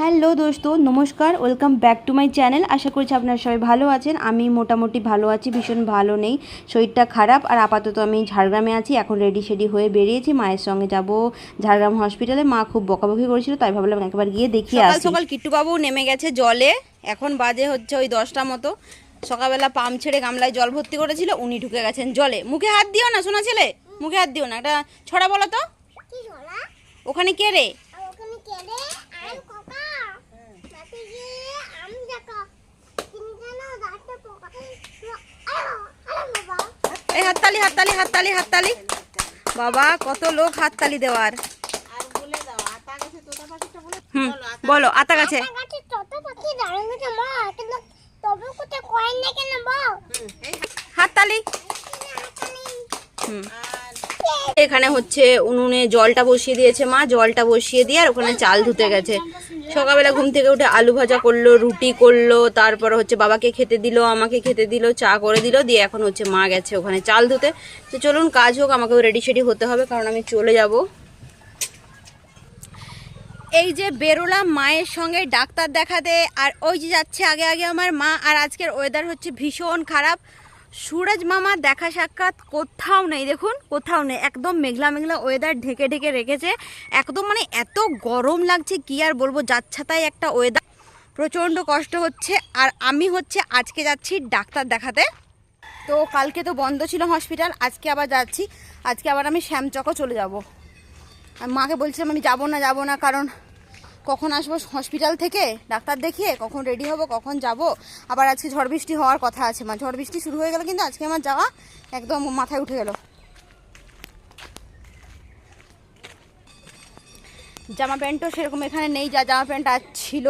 Hello দোস্ত নমস্কার welcome back to my channel. আশা করছি আপনারা সবাই ভালো আছেন। আমি মোটামুটি ভালো আছি ভীষণ ভালো নেই। শরীরটা খারাপ আর আপাতত আমি ঝাড়গ্রামে আছি এখন রেডি সেডি হয়ে বেরিয়েছি। মায়ের সঙ্গে যাব ঝাড়গ্রাম হসপিটালে মা খুব বকাবকি করেছিল তাই ভাবলাম একবার গিয়ে সকাল আসি। সকাল কিট্টুবাবু নেমে গেছে জলে। এখন বাজে হচ্ছে ওই দশটা মতো। সকালবেলা পাম্প ছেড়ে গামলায় জল ভর্তি করেছিল উনি ঢুকে গেছেন জলে। মুখে হাত দিও না শোনা ছেলে। মুখে হাত দিও না একটা ছড়া বলো তো। ওখানে কে রে? ওখানে কোকা তাতে গিয়ে আম দেখা তিনটা না দাঁড়তে পোকা আরে আরে বাবা এই হাততালি হাততালি হাততালি হাততালি। বাবা কত লোক হাততালি দেওয়ার। হুম বলো আতা গাছে। হাততালি। হুম। এখানে হচ্ছে উনুনে জলটা বসিয়ে দিয়েছে মা, জলটা বসিয়ে দিয়ে আর ওখানে চাল ধুতে গেছে। সকালবেলা ঘুম থেকে উঠে আলু ভাজা করল, রুটি করল, তারপর হচ্ছে বাবাকে খেতে দিল, আমাকে খেতে দিল, চা করে দিল, দিয়ে এখন হচ্ছে মা গেছে ওখানে চাল ধুতে। তো চলুন কাজ হোক, আমাকেও রেডি সেডি হতে হবে, কারণ আমি চলে যাব। এই যে বেরোলাম মায়ের সঙ্গে ডাক্তার দেখাতে, আর ওই যে যাচ্ছে আগে আগে আমার মা, আর আজকের ওয়েদার হচ্ছে ভীষণ খারাপ। সুরজ মামা দেখা সাক্ষাৎ কোথাও নেই, দেখুন, কোথাও নেই। একদম মেঘলা মেঘলা ওয়েদার ঢেকে ঢেকে রেখেছে। একদম মানে এত গরম লাগছে, কি আর বলব যাচ্ছাতাই একটা ওয়েদার প্রচণ্ড কষ্ট হচ্ছে, আর আমি হচ্ছে আজকে যাচ্ছি ডাক্তার দেখাতে। তো কালকে তো বন্ধ ছিল হসপিটাল আজকে আবার যাচ্ছি। আজকে আবার আমি শ্যামচকও চলে যাব। আর মাকে বলছিলাম আমি যাব না যাব না, কারণ কখন আসব হসপিটাল থেকে? ডাক্তার দেখিয়ে কখন রেডি হব, কখন যাব? আবার আজকে ঝড় বৃষ্টি হওয়ার কথা আছে মা। ঝড় বৃষ্টি শুরু হয়ে গেল কিন্তু আজকে আমার যাওয়া একদম মাথায় উঠে গেল। জামা প্যান্টও সেরকম এখানে নেই, যা জামা প্যান্ট আর ছিল,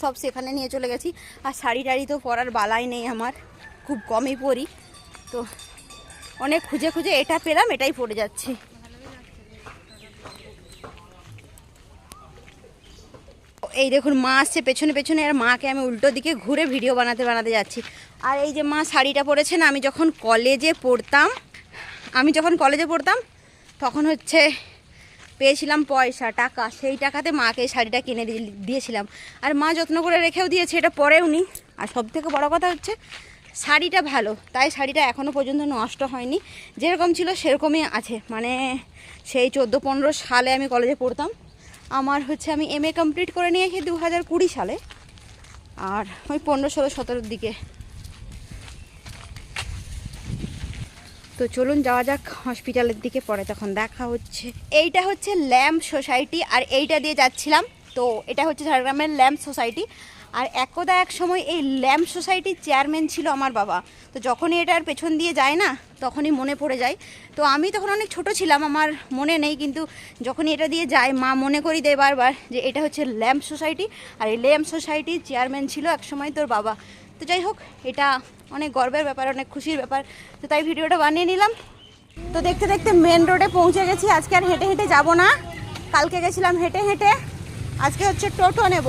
সব সেখানে নিয়ে চলে গেছি। আর শাড়ি টাড়ি তো পরার বালাই নেই আমার, খুব কমই পরি। তো অনেক খুঁজে খুঁজে এটা পেলাম, এটাই পরে যাচ্ছি। এই দেখুন, মা আসছে পেছনে পেছনে, আর মাকে আমি উল্টো দিকে ঘুরে ভিডিও বানাতে বানাতে যাচ্ছি। আর এই যে মা শাড়িটা পরেছে না, আমি যখন কলেজে পড়তাম, আমি যখন কলেজে পড়তাম, তখন হচ্ছে পেয়েছিলাম পয়সা, টাকা। সেই টাকাতে মাকে এই শাড়িটা কিনে দিয়েছিলাম। আর মা যত্ন করে রেখেও দিয়েছে, এটা পরেও নি। আর সব থেকে বড় কথা হচ্ছে, শাড়িটা ভালো, তাই শাড়িটা এখনও পর্যন্ত নষ্ট হয়নি। যেরকম ছিল সেরকমই আছে। মানে সেই চোদ্দ, পনেরো সালে আমি কলেজে পড়তাম আমার হচ্ছে আমি এম এ কমপ্লিট করে নিয়েছি দু হাজার কুড়ি সালে। আর ওই পনেরো, ষোলো, সতেরোর দিকে। তো চলুন যাওয়া যাক হসপিটালের দিকে, পরে তখন দেখা হচ্ছে। এইটা হচ্ছে ল্যাম্প সোসাইটি আর এইটা দিয়ে যাচ্ছিলাম। তো এটা হচ্ছে ঝাড়গ্রামের ল্যাম্প সোসাইটি আর একদা এক সময় এই ল্যাম্প সোসাইটির চেয়ারম্যান ছিল আমার বাবা। তো যখনই এটার পেছন দিয়ে যায় না, তখনই মনে পড়ে যায়। তো আমি তখন অনেক ছোট ছিলাম, আমার মনে নেই, কিন্তু যখনই এটা দিয়ে যায়, মা মনে করি দেয় বারবার যে এটা হচ্ছে ল্যাম্প সোসাইটি। আর এই ল্যাম্প সোসাইটির চেয়ারম্যান ছিল এক সময় তোর বাবা। তো যাই হোক, এটা অনেক গর্বের ব্যাপার, অনেক খুশির ব্যাপার। তো তাই ভিডিওটা বানিয়ে নিলাম। তো দেখতে দেখতে মেন রোডে পৌঁছে গেছি। আজকে আর হেঁটে হেঁটে যাব না। কালকে গেছিলাম হেঁটে হেঁটে। আজকে হচ্ছে টোটো নেব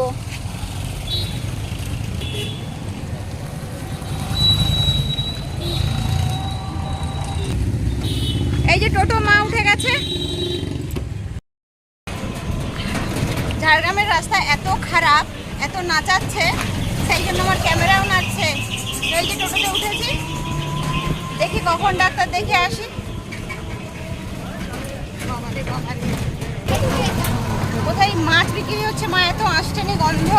এই যে টোটো মা উঠে গেছে ঝাড়গ্রামের রাস্তা এত খারাপ এত নাচাচ্ছে সেই জন্য আমার ক্যামেরাও নাচছে তো এই যে টোটোতে উঠেছি দেখি, কখন ডাক্তার দেখে আসি। কোথায় মাছ বিক্রি হচ্ছে? মা, এত আসছেনি গন্ধ।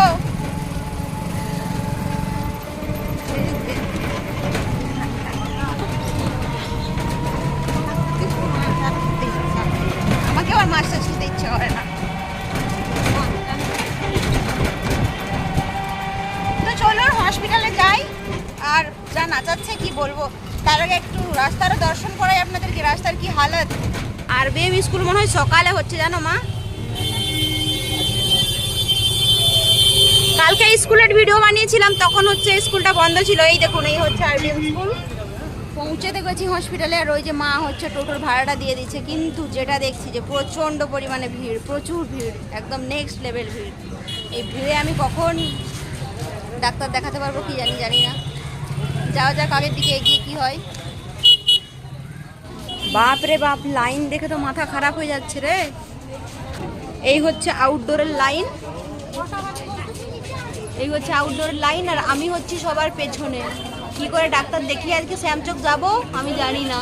আমাকে আবার মাছটা ইচ্ছে করে না। তো চলুন হসপিটালে যাই। আর যা নাচাচ্ছে কি বলব? তার আগে একটু রাস্তারও দর্শন করাই আপনাদেরকে, রাস্তার কি হালত? আর বেম স্কুল মনে হয় সকালে হচ্ছে, জানো মা? কালকে স্কুলের ভিডিও বানিয়েছিলাম, তখন হচ্ছে স্কুলটা বন্ধ ছিল। এই দেখুন, এই হচ্ছে আরবিএম স্কুল। পৌঁছতে গেছি হসপিটালে আর ওই যে মা হচ্ছে টোটোর ভাড়াটা দিয়ে দিচ্ছে। কিন্তু যেটা দেখছি যে প্রচণ্ড পরিমাণে ভিড়, প্রচুর ভিড়, একদম নেক্সট লেভেল ভিড়। এই ভিড়ে আমি কখন ডাক্তার দেখাতে পারব কি জানি জানি না। যাওয়া যাক আগের দিকে এগিয়ে কি হয়। বাপ রে বাপ লাইন দেখে তো মাথা খারাপ হয়ে যাচ্ছে রে। এই হচ্ছে আউটডোরের লাইন এই হচ্ছে আউটডোর লাইন আর আমি হচ্ছি সবার পেছনে। কি করে ডাক্তার দেখি আজকে শ্যামচক যাব আমি জানি না।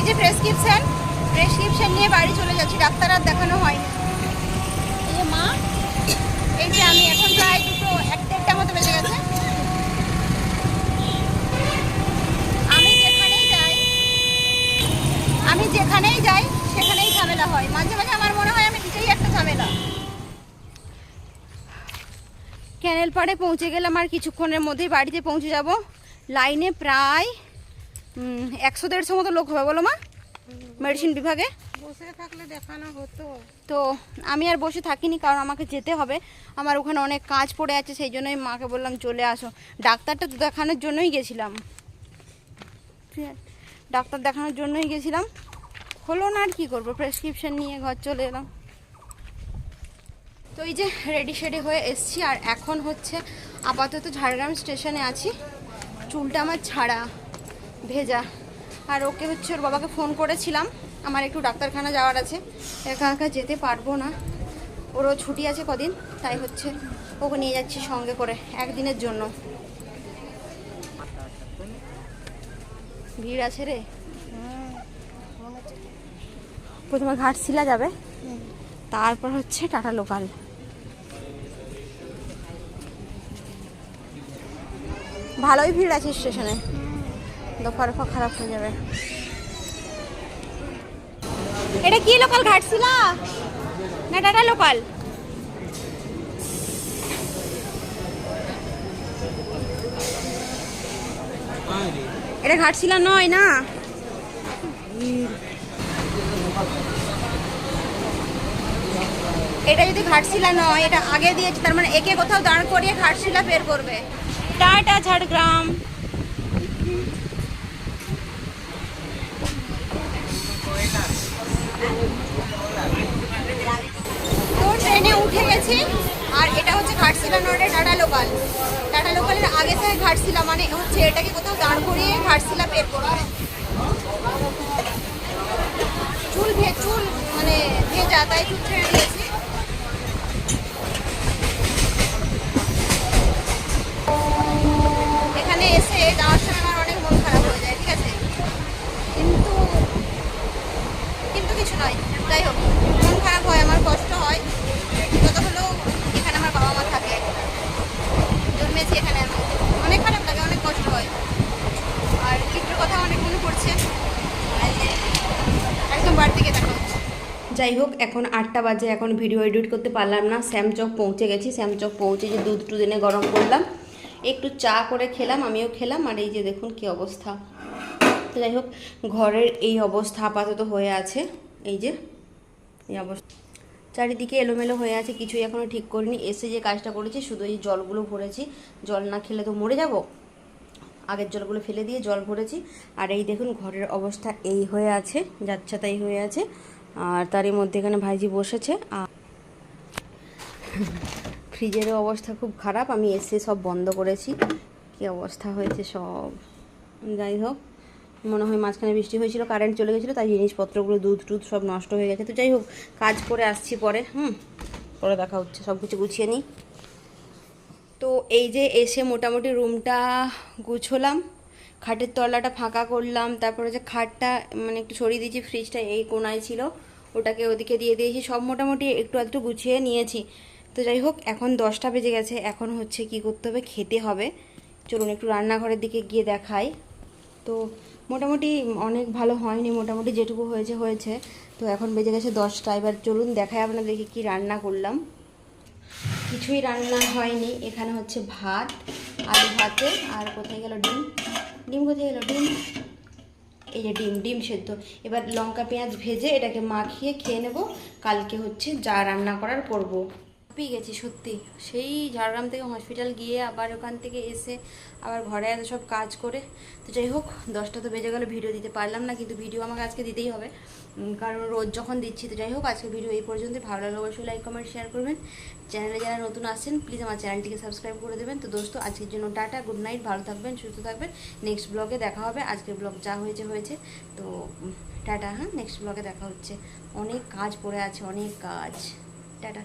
এই যে প্রেসক্রিপশন প্রেসক্রিপশন নিয়ে বাড়ি চলে যাচ্ছি, ডাক্তার আর দেখানো হয়নি। এই যে মা, এই যে আমি এখন প্রায় দুটো, এক দেড়টা মতো বেজে গেছে। আমি যেখানেই যাই, আমি যেখানেই যাই, সেখানেই ঝামেলা হয়। মাঝে মাঝে আমার মনে হয় আমি নিজেই একটা ঝামেলা। ক্যানেল পাড়ে পৌঁছে গেলাম আর কিছুক্ষণের মধ্যেই বাড়িতে পৌঁছে যাব। লাইনে প্রায় একশো দেড়শো মতো লোক হবে বলো মা মেডিসিন বিভাগে। বসে থাকলে দেখানো হতো। তো আমি আর বসে থাকিনি কারণ আমাকে যেতে হবে। আমার ওখানে অনেক কাজ পড়ে আছে সেই জন্যই মাকে বললাম চলে আসো। ডাক্তারটা তো দেখানোর জন্যই গেছিলাম। ঠিক আছে? ডাক্তার দেখানোর জন্যই গেছিলাম। হলো না আর কী করব প্রেসক্রিপশন নিয়ে ঘর চলে এলাম। তো এই যে রেডি শেডি হয়ে এসছি আর এখন হচ্ছে আপাতত ঝাড়গ্রাম স্টেশনে আছি। চুলটা আমার ছাড়া। ভেজা। আর ওকে হচ্ছে ওর বাবাকে ফোন করেছিলাম, আমার একটু ডাক্তারখানা যাওয়ার আছে। একা একা যেতে পারব না। ওরও ছুটি আছে কদিন, তাই হচ্ছে ওকে নিয়ে যাচ্ছি সঙ্গে করে, একদিনের জন্য। ভিড় আছে রে। প্রথমে ঘাটশিলা যাবে, তারপর হচ্ছে টাটা লোকাল। ভালোই ভিড় আছে স্টেশনে। দফা রফা খারাপ হয়ে যাবে। এটা কি লোকাল ঘাটশিলা না টাটা লোকাল এটা ঘাটশিলা নয় না? এটা যদি ঘাটশিলা নয় এটা আগে দিয়েছে তার মানে একে কোথাও দাঁড় করিয়ে ঘাটশিলা বের করবে। টাটা ঝাড়গ্রাম তো ট্রেনে উঠে গেছি আর এটা হচ্ছে ঘাটশিলা নয় টাটা লোকাল টাটা লোকালের আগে থেকে ঘাটশিলা মানে হচ্ছে এটাকে কোথাও দাঁড় করিয়ে ঘাটশিলা বের করবে চুল ভে চুল মানে ভেজা, তাই চুল ছেড়ে দিয়েছি। এখানে এসে যাওয়ার সময় আমার অনেক মন খারাপ হয়ে যায়, ঠিক আছে? কিন্তু কিন্তু কিছু নয়, যাই হোক, মন খারাপ হয়, আমার কষ্ট হয় যত হলেও এখানে আমার বাবা মা থাকে জন্মেছি এখানে আমি অনেক খারাপ লাগে অনেক কষ্ট হয় আর কিট্টুর কথা অনেক মনে পড়ছে একদম বাড়ি থেকে দেখা হচ্ছে যাই হোক, এখন আটটা বাজে, এখন ভিডিও এডিট করতে পারলাম না। শ্যামচক পৌঁছে গেছি শ্যামচক পৌঁছে যে দুধ টুধ এনে গরম করলাম। একটু চা করে খেলাম, আমিও খেলাম, আর এই যে দেখুন কি অবস্থা। তো যাই হোক, ঘরের এই অবস্থা আপাতত হয়ে আছে। এই যে, এই অবস্থা। চারিদিকে এলোমেলো হয়ে আছে, কিছুই এখনও ঠিক করিনি। এসে যে কাজটা করেছি, শুধু এই জলগুলো ভরেছি। জল না খেলে তো মরে যাব। আগের জলগুলো ফেলে দিয়ে জল ভরেছি। আর এই দেখুন, ঘরের অবস্থা এই হয়ে আছে, যাচ্ছা তাই হয়ে আছে। আর তারই মধ্যে এখানে ভাইজি বসেছে। আর ফ্রিজেরও অবস্থা খুব খারাপ, আমি এসে সব বন্ধ করেছি। কি অবস্থা হয়েছে সব? যাই হোক, মনে হয় মাঝখানে বৃষ্টি হয়েছিল, কারেন্ট চলে গেছিল, তাই জিনিসপত্রগুলো দুধ টুধ সব নষ্ট হয়ে গেছে। তো যাই হোক, কাজ করে আসছি পরে, হুম? পরে দেখা হচ্ছে, সব কিছু গুছিয়ে নিই। তো এই যে এসে মোটামুটি রুমটা গুছোলাম, খাটের তলাটা ফাঁকা করলাম, তারপরে যে খাটটা মানে একটু সরিয়ে দিয়েছি, ফ্রিজটা এই কোনায় ছিল। ওটাকে ওদিকে দিয়ে দিয়েছি। সব মোটামুটি একটু আধটু গুছিয়ে নিয়েছি। তো যাই হোক, এখন দশটা বেজে গেছে। এখন হচ্ছে কি করতে হবে? খেতে হবে। চলুন একটু রান্নাঘরের দিকে গিয়ে দেখাই। তো মোটামুটি অনেক ভালো হয়নি। মোটামুটি যেটুকু হয়েছে হয়েছে। তো এখন বেজে গেছে দশটা। এবার চলুন দেখাই আপনাদেরকে কি রান্না করলাম। কিছুই রান্না হয়নি। এখানে হচ্ছে ভাত, আলু ভাতে। আর কোথায় গেল ডিম? ডিম কোথায় গেল? ডিম? এই যে ডিম ডিম সেদ্ধ। এবার লঙ্কা, পেঁয়াজ ভেজে এটাকে মাখিয়ে খেয়ে নেব। কালকে হচ্ছে যা রান্না করার করব। পেয়ে গেছি, সত্যি। সেই ঝাড়গ্রাম থেকে হসপিটাল গিয়ে আবার ওখান থেকে এসে আবার ঘরে এত সব কাজ করে, তো যাই হোক, দশটা তো বেজে গেলে ভিডিও দিতে পারলাম না, কিন্তু ভিডিও আমাকে আজকে দিতেই হবে। কারণ রোজ যখন দিচ্ছি, তো যাই হোক, আজকে ভিডিও এই পর্যন্ত ভালো লাগলে অবশ্যই লাইক কমেন্ট শেয়ার করবেন। চ্যানেলে যারা নতুন আসছেন প্লিজ আমার চ্যানেলটিকে সাবস্ক্রাইব করে দেবেন। তো দোস্ত, আজকের জন্য টাটা গুড নাইট ভালো থাকবেন, সুস্থ থাকবেন। নেক্সট ব্লগে দেখা হবে। আজকের ব্লগ যা হয়েছে হয়েছে। তো টাটা হ্যাঁ? নেক্সট ব্লগে দেখা হচ্ছে। অনেক কাজ পড়ে আছে, অনেক কাজ। টাটা।